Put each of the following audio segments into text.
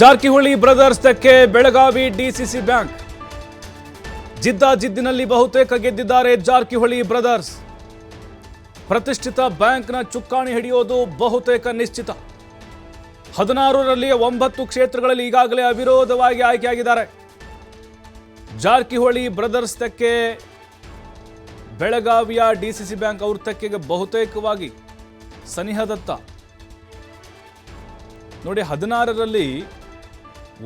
Jarkiholi brothers ತೆಕ್ಕೆ Belagavi DCC bank. ಜಿದ್ದಾಜಿದ್ದಿನಲ್ಲಿ ಬಹುತೇಕ ಗೆದ್ದಿದ್ದಾರೆ ಜಾರಕಿಹೊಳಿ ಬ್ರದರ್ಸ್. ಪ್ರತಿಷ್ಠಿತ ಬ್ಯಾಂಕ್ನ ಚುಕ್ಕಾಣಿ ಹಿಡಿಯೋದು ಬಹುತೇಕ ನಿಶ್ಚಿತ. ಹದಿನಾರರಲ್ಲಿ ಒಂಬತ್ತು ಕ್ಷೇತ್ರಗಳಲ್ಲಿ ಈಗಾಗಲೇ ಅವಿರೋಧವಾಗಿ ಆಯ್ಕೆಯಾಗಿದ್ದಾರೆ. ಜಾರಕಿಹೊಳಿ ಬ್ರದರ್ಸ್ ತೆಕ್ಕೆ ಬೆಳಗಾವಿಯ ಡಿಸಿಸಿ ಬ್ಯಾಂಕ್ ಅವ್ರ ತೆಕ್ಕೆಗೆ ಬಹುತೇಕವಾಗಿ ಸನಿಹದತ್ತ. ನೋಡಿ, ಹದಿನಾರರಲ್ಲಿ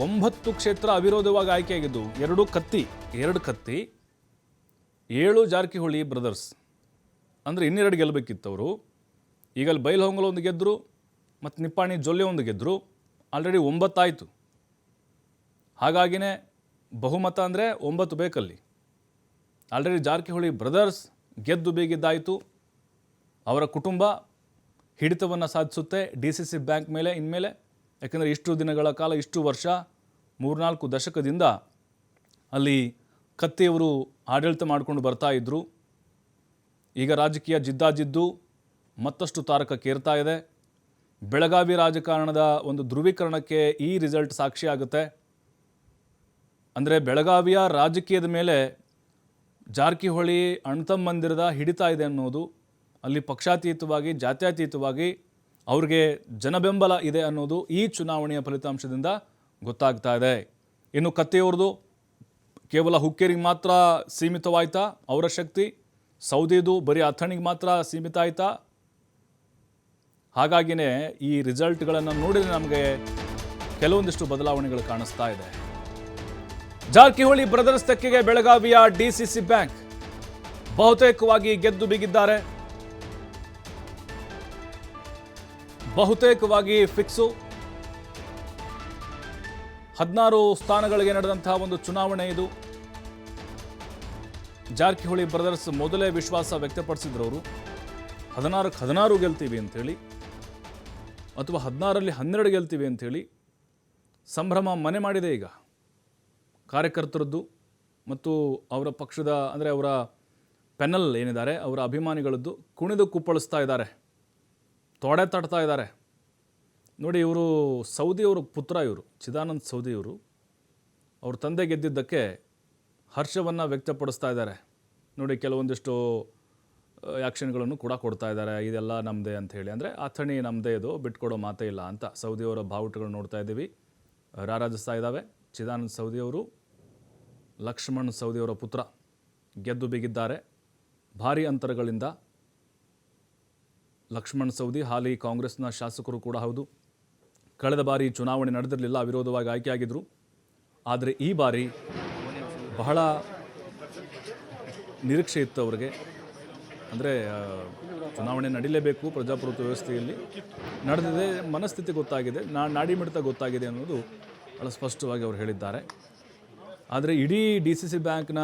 ಒಂಬತ್ತು ಕ್ಷೇತ್ರ ಅವಿರೋಧವಾಗಿ ಆಯ್ಕೆಯಾಗಿದ್ದು ಎರಡು ಕತ್ತಿ ಎರಡು ಕತ್ತಿ, ಏಳು ಜಾರಕಿಹೊಳಿ ಬ್ರದರ್ಸ್. ಅಂದರೆ ಇನ್ನೆರಡು ಗೆಲ್ಲಬೇಕಿತ್ತು ಅವರು ಈಗ ಅಲ್ಲಿ ಬೈಲಹೊಂಗಲ ಒಂದು ಗೆದ್ದರು ಮತ್ತು ನಿಪ್ಪಾಣಿ ಜೊಲ್ಲೆ ಒಂದು ಗೆದ್ದರು ಆಲ್ರೆಡಿ ಒಂಬತ್ತಾಯಿತು. ಹಾಗಾಗಿನೇ ಬಹುಮತ ಅಂದರೆ ಒಂಬತ್ತು ಬೇಕಲ್ಲಿ. ಆಲ್ರೆಡಿ ಜಾರಕಿಹೊಳಿ ಬ್ರದರ್ಸ್ ಗೆದ್ದು ಬೇಗಿದ್ದಾಯಿತು. ಅವರ ಕುಟುಂಬ ಹಿಡಿತವನ್ನು ಸಾಧಿಸುತ್ತೆ. ಡಿ ಸಿ ಸಿ ಬ್ಯಾಂಕ್ ಮೇಲೆ, ಇನ್ಮೇಲೆ. ಯಾಕಂದರೆ ಇಷ್ಟು ದಿನಗಳ ಕಾಲ, ಇಷ್ಟು ವರ್ಷ, ಮೂರ್ನಾಲ್ಕು ದಶಕದಿಂದ ಅಲ್ಲಿ ಕತ್ತೆಯವರು ಆಡಳಿತ ಮಾಡಿಕೊಂಡು ಬರ್ತಾ ಇದ್ದರು ಈಗ ರಾಜಕೀಯ ಜಿದ್ದಾಜಿದ್ದು ಮತ್ತಷ್ಟು ತಾರಕಕ್ಕೇರ್ತಾ ಇದೆ. ಬೆಳಗಾವಿ ರಾಜಕಾರಣದ ಒಂದು ಧ್ರುವೀಕರಣಕ್ಕೆ ಈ ರಿಸಲ್ಟ್ ಸಾಕ್ಷಿಯಾಗುತ್ತೆ ಅಂದರೆ ಬೆಳಗಾವಿಯ ರಾಜಕೀಯದ ಮೇಲೆ ಜಾರಕಿಹೊಳಿ ಅಣ್ತಮ್ಮಂದಿರದ ಹಿಡಿತಾ ಇದೆ ಅನ್ನೋದು ಅಲ್ಲಿ ಪಕ್ಷಾತೀತವಾಗಿ, ಜಾತ್ಯತೀತವಾಗಿ ಅವ್ರಿಗೆ ಜನಬೆಂಬಲ ಇದೆ ಅನ್ನೋದು ಈ ಚುನಾವಣೆಯ ಫಲಿತಾಂಶದಿಂದ ಗೊತ್ತಾಗ್ತಾ ಇದೆ. ಇನ್ನು ಕತ್ತೆಯವ್ರದ್ದು ಕೇವಲ ಹುಕ್ಕೇರಿಗೆ ಮಾತ್ರ ಸೀಮಿತವಾಯ್ತಾ? ಅವರ ಶಕ್ತಿ? ಸೌದಿದು ಬರೀ ಅಥಣಿಗೆ ಮಾತ್ರ ಸೀಮಿತ ಆಯ್ತಾ? ಹಾಗಾಗಿನೇ ಈ ರಿಸಲ್ಟ್ಗಳನ್ನು ನೋಡಿದರೆ ನಮಗೆ ಕೆಲವೊಂದಿಷ್ಟು ಬದಲಾವಣೆಗಳು ಕಾಣಿಸ್ತಾ ಇದೆ. ಜಾರಕಿಹೊಳಿ ಬ್ರದರ್ಸ್ ತೆಕ್ಕೆಗೆ ಬೆಳಗಾವಿಯ ಡಿಸಿಸಿ ಬ್ಯಾಂಕ್ ಬಹುತೇಕವಾಗಿ ಗೆದ್ದು ಬಿಗಿದ್ದಾರೆ. ಬಹುತೇಕವಾಗಿ ಫಿಕ್ಸು. ಹದಿನಾರು ಸ್ಥಾನಗಳಿಗೆ ನಡೆದಂತಹ ಒಂದು ಚುನಾವಣೆ ಇದು. ಜಾರಕಿಹೊಳಿ ಬ್ರದರ್ಸ್ ಮೊದಲೇ ವಿಶ್ವಾಸ ವ್ಯಕ್ತಪಡಿಸಿದ್ರು ಅವರು. ಹದಿನಾರಕ್ಕೆ ಹದಿನಾರು ಗೆಲ್ತೀವಿ ಅಂಥೇಳಿ ಅಥವಾ ಹದಿನಾರಲ್ಲಿ ಹನ್ನೆರಡು ಗೆಲ್ತೀವಿ ಅಂಥೇಳಿ ಸಂಭ್ರಮ ಮನೆ ಮಾಡಿದೆ ಈಗ. ಕಾರ್ಯಕರ್ತರದ್ದು ಮತ್ತು ಅವರ ಪಕ್ಷದ, ಅಂದರೆ ಅವರ ಪೆನಲ್ ಏನಿದ್ದಾರೆ, ಅವರ ಅಭಿಮಾನಿಗಳದ್ದು ಕುಣಿದು ಕುಪ್ಪಳಿಸ್ತಾ ಇದ್ದಾರೆ. ತೊಡೆ ತಟ್ತಾ ಇದ್ದಾರೆ. ನೋಡಿ, ಇವರು ಸೌದಿಯವರು ಪುತ್ರ ಇವರು, ಚಿದಾನಂದ್ ಸೌದಿಯವರು ಅವ್ರ ತಂದೆ ಗೆದ್ದಿದ್ದಕ್ಕೆ ಹರ್ಷವನ್ನು ವ್ಯಕ್ತಪಡಿಸ್ತಾ ಇದ್ದಾರೆ. ನೋಡಿ, ಕೆಲವೊಂದಿಷ್ಟು ಆ್ಯಕ್ಷನ್ಗಳನ್ನು ಕೂಡ ಕೊಡ್ತಾ ಇದ್ದಾರೆ. ಇದೆಲ್ಲ ನಮ್ಮದೇ ಅಂತ ಹೇಳಿ. ಅಂದರೆ, ಅಥಣಿ ನಮ್ಮದೇ ಇದು, ಬಿಟ್ಕೊಡೋ ಮಾತೇ ಇಲ್ಲ ಅಂತ ಸೌದಿಯವರ ಬಾವುಟಗಳು ನೋಡ್ತಾ ಇದ್ದೀವಿ. ರಾರಾಜಿಸ್ತಾ ಇದ್ದಾವೆ. ಚಿದಾನಂದ್ ಸೌದಿಯವರು, ಲಕ್ಷ್ಮಣ್ ಸೌದಿಯವರ ಪುತ್ರ ಗೆದ್ದು ಬಿಗಿದ್ದಾರೆ. ಭಾರಿ ಅಂತರಗಳಿಂದ ಲಕ್ಷ್ಮಣ್ ಸೌದಿ, ಹಾಲಿ ಕಾಂಗ್ರೆಸ್ನ ಶಾಸಕರು ಕೂಡ ಹೌದು. ಕಳೆದ ಬಾರಿ ಚುನಾವಣೆ ನಡೆದಿರಲಿಲ್ಲ ಅವಿರೋಧವಾಗಿ ಆಯ್ಕೆಯಾಗಿದ್ದರು ಆದರೆ ಈ ಬಾರಿ ಬಹಳ ನಿರೀಕ್ಷೆ ಇತ್ತು ಅವರಿಗೆ. ಅಂದರೆ ಚುನಾವಣೆ ನಡೀಲೇಬೇಕು ಪ್ರಜಾಪ್ರಭುತ್ವ ವ್ಯವಸ್ಥೆಯಲ್ಲಿ. ನಡೆದಿದೆ, ಮನಸ್ಥಿತಿ ಗೊತ್ತಾಗಿದೆ, ನಾ, ನಾಡಿ ಮಿಡಿತ ಗೊತ್ತಾಗಿದೆ ಅನ್ನೋದು ಭಾಳ ಸ್ಪಷ್ಟವಾಗಿ ಅವರು ಹೇಳಿದ್ದಾರೆ. ಆದರೆ ಇಡೀ ಡಿ ಸಿ ಸಿ ಬ್ಯಾಂಕ್ನ